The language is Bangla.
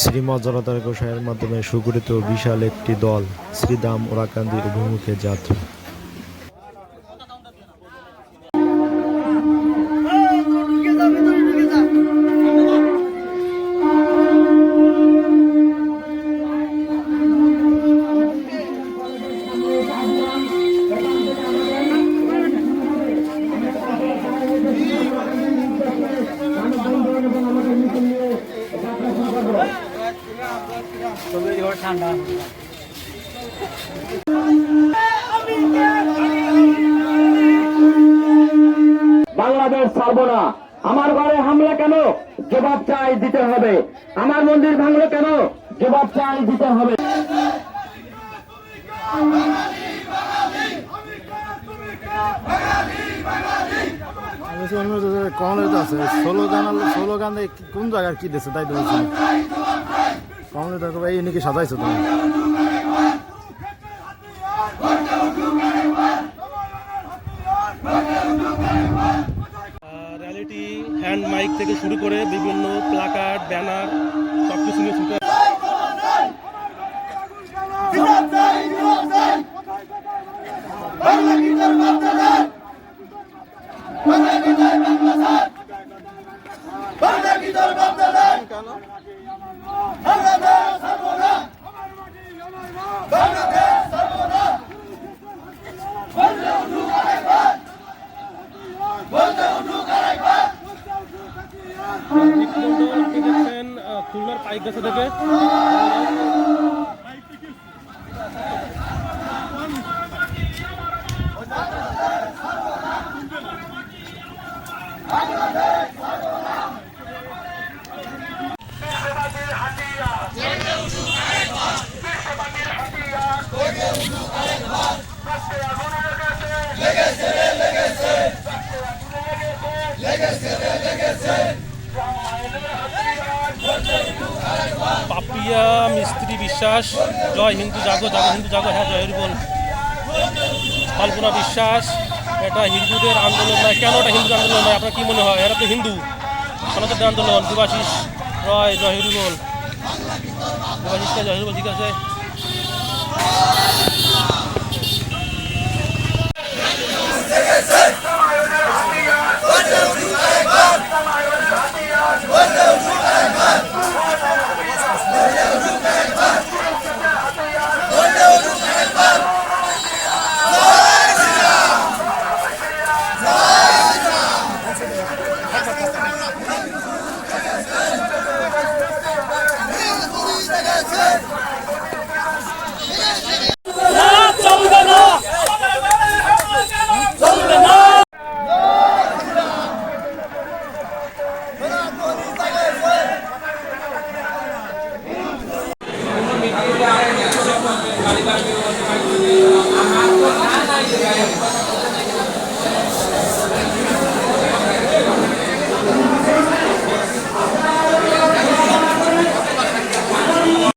শ্রীমৎ জনতার গোসাইয়ের মাধ্যমে সুগঠিত বিশাল একটি দল শ্রীদাম ওরাকান্দির অভিমুখে যাত্রা। বাংলাদেশ ছাড়বো না। আমার ঘরে হামলা কেন? জবাব চাই দিতে হবে। আমার মন্দির ভাঙলো কেন? জবাব চাই দিতে হবে। স্লোগান কোন জায়গার কি দিচ্ছে তাই তো বলছি কমলের তো এই নাকি সাজাইছো তুমি? র্যালিটি হ্যান্ড মাইক থেকে শুরু করে বিভিন্ন প্লাকার্ড ব্যানার সব কিছু নিয়ে ছুটে মন্ডল দেখছেন খুলনার পাইকগাছা থেকে পাপিয়া মিস্ত্রি বিশ্বাস, জয় হিন্দু জাগো জাগো হিন্দু জাগো হ্যাঁ জয় বল। কল্পনা বিশ্বাস, এটা হিন্দুদের আন্দোলন নয়। কেন এটা হিন্দু আন্দোলন নয়? আপনার কি মনে হয়? এরা তো হিন্দু। সনাতন আন্দোলন। দেবাশিস, রয়, জয় বল। দেবাশিসকে জয় বল ঠিক আছে